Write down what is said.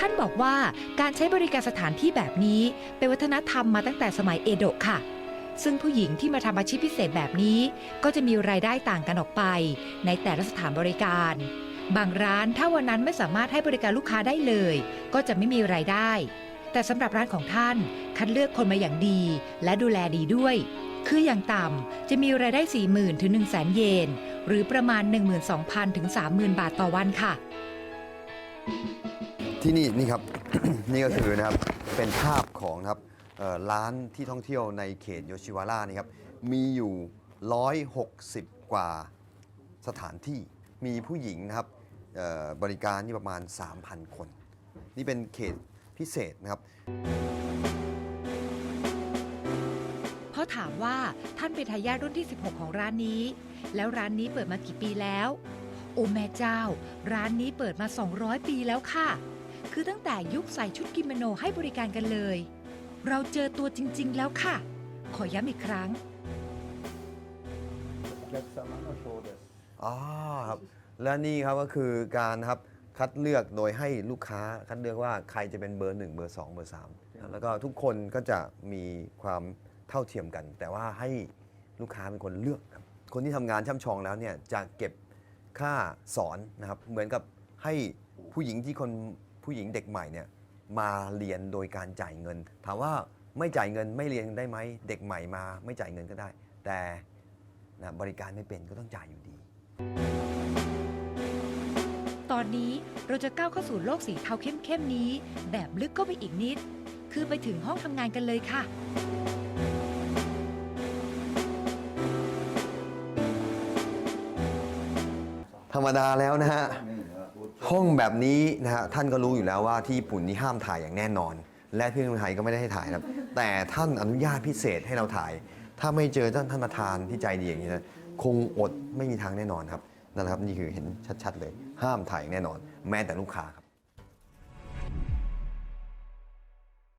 ท่านบอกว่าการใช้บริการสถานที่แบบนี้เป็นวัฒนธรรมมาตั้งแต่สมัยเอโดะค่ะ ซึ่งผู้หญิงที่มาทำอาชีพพิเศษแบบนี้ ก็จะมีรายได้ต่างกันออกไป ในแต่ละสถานบริการ บางร้านถ้าวันนั้นไม่สามารถให้บริการลูกค้าได้เลย ก็จะไม่มีรายได้ แต่สำหรับร้านของท่านคัดเลือกคนมาอย่างดี และดูแลดีด้วย คืออย่างต่ำจะมีรายได้ 40,000ถึง1 0 0 0 0 0 เยน หรือประมาณ 12,000ถึง30,000 บาทต่อวันค่ะ ที่นี่นี่ครับ นี่ก็คือนะครับเป็นภาพของครับร้านที่ท่องเที่ยวในเขตโยชิวาระนี่ครับมีอยู่ 160 กว่าสถานที่มีผู้หญิงนะครับบริการนี่ประมาณ 3,000 คน นี่เป็นเขตพิเศษนะครับเพราถามว่าท่านเป็นทายาทรุ่นที่ 16 ของร้านนี้ แล้วร้านนี้เปิดมากี่ปีแล้ว โอ้แม่เจ้า ร้านนี้เปิดมา 200 ปีแล้วค่ะ คือตั้งแต่ยุคใส่ชุดกิโมโนให้บริการกันเลย เราเจอตัวจริง ๆ แล้วค่ะ ขอย้ำอีกครั้งอ๋อครับและนี่ครับก็คือการครับคัดเลือกโดยให้ลูกค้าคัดเลือกว่าใครจะเป็นเบอร์หนึ่งเบอร์สองเบอร์สามแล้วก็ทุกคนก็จะมีความเท่าเทียมกัน แต่ว่าให้ลูกค้าเป็นคนเลือกครับคนที่ทำงานช่ำชองแล้วเนี่ยจะเก็บค่าสอนนะครับเหมือนกับให้ผู้หญิงที่คน ผู้หญิงเด็กใหม่เนี่ยมาเรียนโดยการจ่ายเงิน ถามว่าไม่จ่ายเงินไม่เรียนได้ไหมเด็กใหม่มา ไม่จ่ายเงินก็ได้ แต่นะบริการไม่เป็นก็ต้องจ่ายอยู่ดี ตอนนี้เราจะก้าวเข้าสู่โลกสีเทาเข้มๆนี้ แบบลึกเข้าไปอีกนิด คือไปถึงห้องทำงานกันเลยค่ะธรรมดาแล้วนะฮะ ห้องแบบนี้นะฮะท่านก็รู้อยู่แล้วว่าที่ญี่ปุ่นนี่ห้ามถ่ายอย่างแน่นอน และที่เมืองไทยก็ไม่ได้ให้ถ่ายนะครับ แต่ท่านอนุญาตพิเศษให้เราถ่าย ถ้าไม่เจอท่านท่านประธานที่ใจดีอย่างนี้นะคงอดไม่มีทางแน่นอนครับนั่นแหละครับนี่คือเห็นชัดๆเลย ห้ามถ่ายแน่นอน แม้แต่ลูกค้าครับ